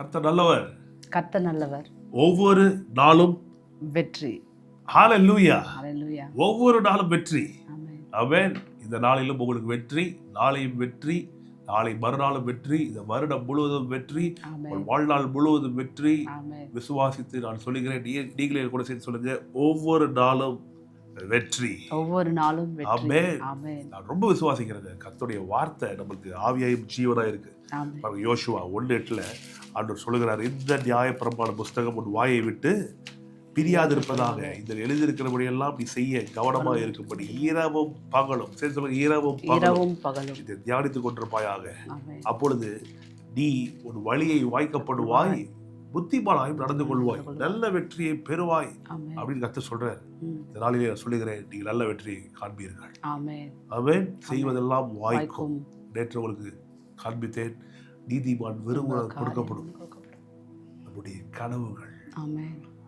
கர்த்தர் நல்லவர். கர்த்தர் நல்லவர். ஒவ்வொரு நாளும் வெற்றி. ஹalleluya ஹalleluya ஒவ்வொரு நாளும் வெற்றி. ஆமென் ஆமென் இந்த நாளிலும் உங்களுக்கு வெற்றி நாளையும் வெற்றி நாளை மறுநாளும் வெற்றி இந்த வருடம் முழுவதும் வெற்றி உங்கள் வாழ்நாள் முழுவதும் வெற்றி. விசுவாசித்து நான் சொல்லுகிறேன் நீங்களே கூட சேர்த்து சொல்லுங்க ஒவ்வொரு நாளும் வெற்றி. ஒவ்வொரு நாளும் வெற்றி. நான் ரொம்ப விசுவாசிக்கிறேங்க. கர்த்தருடைய வார்த்தை நம்மளுக்கு ஆவியாயும் ஜீவனா இருக்கு. யோசுவா ஒன்று எட்டுல ஆண்டவர் சொல்லுகிறார் இந்த நியாயப்பிரமாண புஸ்தகம் உன் வாயை விட்டு பிரியாதிருப்பதாக. இதில் எழுதியிருக்கிறபடி எல்லாம் நீ செய்ய கவனமாக இருக்கும்படி. இரவும் பகலும். சரி சொல்லுங்க இரவும் பகலும். இதை தியானித்துக் கொண்டிருப்பாயாக. அப்பொழுது நீ உன் வழியை வாய்க்கப்படுவாய். புத்திமானாயும் நடந்து கொள்வாய். நல்ல வெற்றியை பெறுவாய் அப்படின்னு கத்த சொல்றார். இந்த நாளிலே சொல்லுகிறேன் நீங்கள் நல்ல வெற்றியை காண்பீர்கள். அவன் செய்வதெல்லாம் வாய்க்கும். நேற்று உங்களுக்கு காண்பித்தேன் நீதிமான் விரும்புவது கொடுக்கப்படும். நம்முடைய கனவுகள்.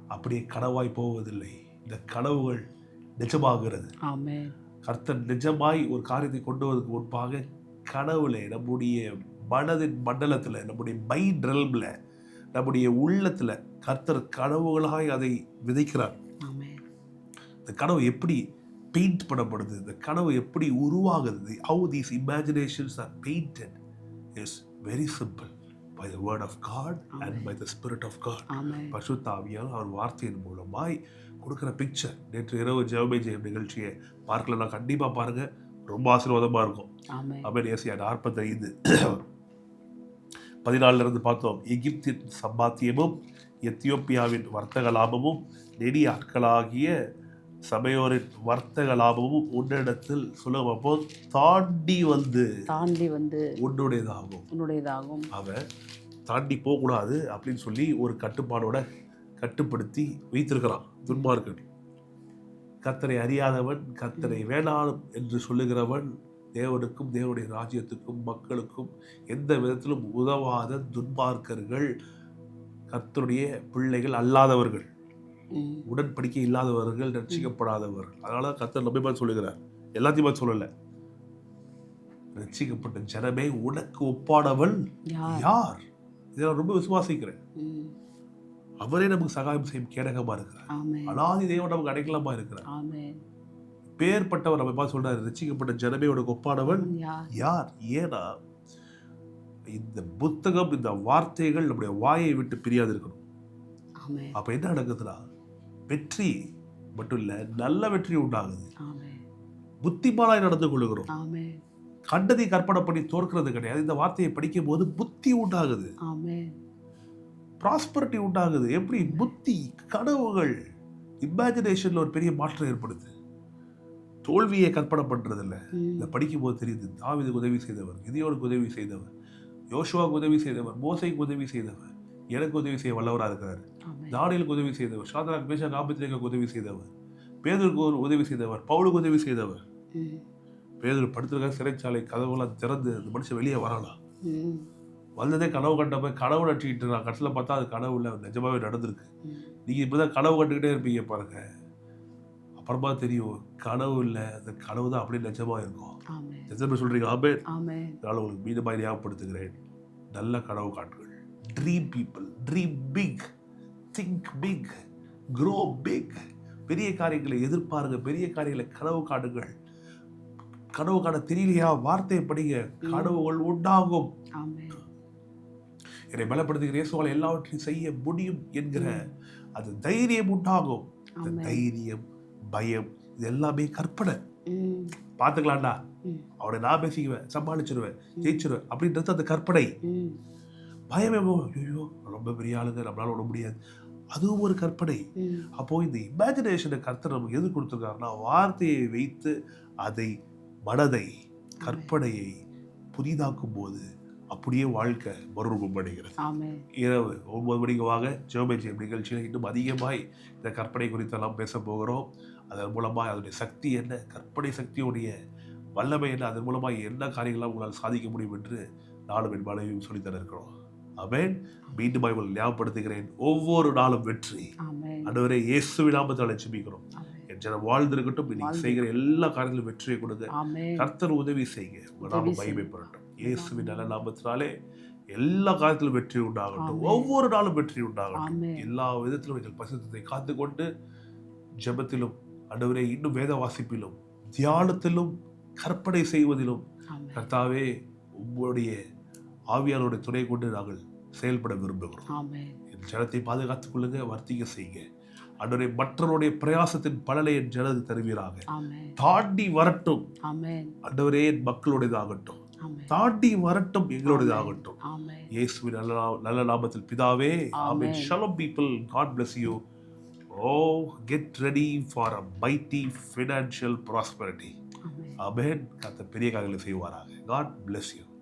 அப்படியே கனவாய் போவதில்லை. இந்த கனவுகள் நிஜமாகிறது. ஆமென். கர்த்தர் நிஜமாய் ஒரு காரியத்தை கொண்டு வரதுக்கு முன்பாக கனவுல நம்முடைய மனதின் மண்டலத்துல நம்முடைய மைண்ட் ரெல்ம்ல நம்முடைய உள்ளத்துல கர்த்தர் கனவுகளாய் அதை விதைக்கிறார். இந்த கனவு எப்படி பெயிண்ட் பண்ணப்படுது? இந்த கனவு எப்படி உருவாகுது? How these imaginations are painted is very simple by the word of God and by the spirit of God amen. பசுத்தாவியால் அவர் வார்த்தையின் மூலமாய் கொடுக்குற பிக்சர் நேற்று இரவு ஜெவமே ஜெயம் நிகழ்ச்சியை பார்க்கலன்னா கண்டிப்பாக பாருங்க. ரொம்ப ஆசீர்வாதமாக இருக்கும். அமேன் ஏசியா நாற்பத்தைந்து. பதினாலுல இருந்து பார்த்தோம். எகிப்தின் சம்பாத்தியமும் எத்தியோப்பியாவின் வர்த்தக லாபமும் நெடிய ஆட்களாகிய சபையோரின் வர்த்தக லாபமும் உன்னிடத்தில் சுலபமோ தாண்டி வந்து தாண்டி வந்து உன்னுடையதாகும். உன்னுடையதாகும். அவன் தாண்டி போகக்கூடாது அப்படின்னு சொல்லி ஒரு கட்டுப்பாடோட கட்டுப்படுத்தி வைத்திருக்கிறான். துன்மார்க்கன். கத்தரை அறியாதவன் கத்தரை வேணாம் என்று சொல்லுகிறவன் தேவனுக்கும் தேவனுடைய ராஜ்யத்துக்கும் மக்களுக்கும் எந்த விதத்திலும் உதவாத துன்மார்க்கர்கள் கர்த்தருடைய பிள்ளைகள் அல்லாதவர்கள். உடன்படிக்கை இல்லாதவர்கள் ரட்சிக்கப்படாதவர்கள். அதனால கர்த்தர் நம்பி பார்த்து சொல்லுகிறார். எல்லாத்தையும் பார்த்து சொல்லல. ரட்சிக்கப்பட்ட ஜனமே உனக்கு ஒப்பானவன் யார்? இதை நான் ரொம்ப விசுவாசிக்கிறேன். அவரே நமக்கு சகாயம் செய்யும் கேடகமா இருக்கிறார். அனாதி தேவன் நமக்கு அடைக்கலமா இருக்கிறார். பேர்பட்டவர் நம்ம பார்த்து சொல்றாரு? ரட்சிக்கப்பட்ட ஜனமே உனக்கு ஒப்பானவன் யார்? ஏன்னா இந்த புத்தகம் இந்த வார்த்தைகள் நம்முடைய வாயை விட்டு பிரியாது இருக்கணும் அப்ப என்ன நடக்குதுன்னா வெற்றி மட்டும் இல்ல நல்ல வெற்றி உண்டாகுது. ஆமென். புத்திமானாய் நடந்து கொள்ளுகிறோம். கண்டதை கற்பனை பண்ணி தோற்கிறது கிடையாது. இந்த வார்த்தையை படிக்கும் போது புத்தி உண்டாகுது. ப்ராஸ்பரிட்டி உண்டாகுது. எப்படி? புத்தி கனவுகள் இமேஜினேஷன்ல ஒரு பெரிய மாற்றம் ஏற்படுது. தோல்வியை கற்பனை ம். இதை படிக்கும் போது தெரியுது தாவீதுக்கு உதவி செய்தவர் கிதியோனுக்கு உதவி செய்தவர் யோசுவாவுக்கு உதவி செய்தவர் மோசைக்கு உதவி செய்தவர் எனக்கு உதவி செய்ய வல்லவராக இருக்கிறார் தானியலுக்கு உதவி செய்தவர் சாதனாக் மேஷாக் ஆபத்திரேக்கு உதவி செய்தவர் பேதருக்கு ஒரு உதவி செய்தவர் பவுலுக்கு உதவி செய்தவர். பேதர் படுத்திருக்க சிறைச்சாலை கதவுலாம் திறந்து அந்த மனுஷன் வெளியே வரலாம். வந்ததே கனவு கண்டப்ப கனவு நட்டிக்கிட்டு நான் கடைசியில் பார்த்தா அது கனவு இல்லை நிஜமாவே நடந்திருக்கு. நீங்க இப்பதான் கனவு கண்டுக்கிட்டே இருப்பீங்க பாருங்க அப்புறமா தெரியும் கனவு இல்லை. அந்த கனவு தான் அப்படியே நிஜமா இருக்கும். நிஜமே சொல்றீங்க? ஆபே ஆமென். அதனால உங்களுக்கு மீண்டுமாய் ஞாபகப்படுத்துகிறேன். நல்ல கனவு காட்டுங்கள் dream people dream big think big grow big பெரிய காரியங்களை எதிர்பாருங்க. பெரிய காரியங்களை கனவு காணுங்கள். கனவு காண தெரியலையா? வார்த்தையை படிங்க. கனவுகள் உண்டாகும். என்னை பலப்படுத்துகிற இயேசுவால் எல்லாவற்றையும் செய்ய முடியும் என்கிற அது தைரியம் உண்டாகும். தைரியம் பயம் இது எல்லாமே கற்பனை. பார்த்துக்கலாம்டா. அவனை நான் பேசிக்குவேன் சமாளிச்சிருவேன் ஜெயிச்சிருவேன் அப்படின்றது அந்த கற்பனை. பயமே ஐயோ ரொம்ப பெரிய ஆளுங்க நம்மளால விட முடியாது. அதுவும் ஒரு கற்பனை. அப்போ இந்த இமேஜினேஷனை கர்த்தர் நமக்கு எது கொடுத்துருக்காருன்னா வார்த்தையை வைத்து அதை மனதை கற்பனையை புதிதாக்கும் போது அப்படியே வாழ்க்கை மறுரூபம் அடைகிறது. இரவு ஒன்பது மணிக்கு வாங்க ஜெயமேஜியம் நிகழ்ச்சியில் இன்னும் அதிகமாய் இந்த கற்பனை குறித்தெல்லாம் பேச போகிறோம். அதன் மூலமாக அதனுடைய சக்தி என்ன கற்பனை சக்தியுடைய வல்லமை என்ன அதன் மூலமாக என்ன காரியங்களாம் உங்களால் சாதிக்க முடியும் என்று நானும் என் மனைவியும் சொல்லித்தர இருக்கிறோம். அமேன் மீண்டும் உங்களை ஞாபகப்படுத்துகிறேன். ஒவ்வொரு நாளும் வெற்றி. அன்றுவரை இயேசு விடாமத்தை லட்சுமிக்கிறோம் ஆமென். என் ஜனம் வாழ்ந்திருக்கட்டும் இன்னைக்கு. செய்கிற எல்லா காரியத்திலும் வெற்றியை கொடுங்க கர்த்தர் உதவி செய்யுங்க உங்க நாம. மகிமைப்படட்டும் இயேசுவின் நல்ல நாமத்தினாலே எல்லா காலத்திலும் வெற்றி உண்டாகட்டும். ஒவ்வொரு நாளும் வெற்றி உண்டாகட்டும். எல்லா விதத்திலும் எங்கள் பரிசுத்தத்தை காத்துக்கொண்டு ஜெபத்திலும் ஆண்டவரே இன்னும் வேத வாசிப்பிலும் தியானத்திலும் கற்பனை செய்வதிலும். கர்த்தாவே உங்களுடைய ஆவியாருடைய துணை கொண்டு நாங்கள் செயல்பட விரும்புகிறோம். என் ஜனத்தை பாதுகாத்துக் கொள்ளுங்க வர்த்திக்க செய்யுங்க ஆண்டவரே மற்றவருடைய பிரயாசத்தின் பலனை என் ஜனது தருவீராக. தாண்டி வரட்டும். ஆண்டவரே என் மக்களுடையதாகட்டும். தாண்டி வரட்டும் எங்களுடையதாகட்டும். இயேசுவின் நல்ல நல்ல நாமத்தில் பிதாவே amen Amen. Shalom people God bless you oh get ready for a mighty financial prosperity. Amen. Amen கர்த்தர் பெரிய காரியங்களை செய்வாராக. God bless you.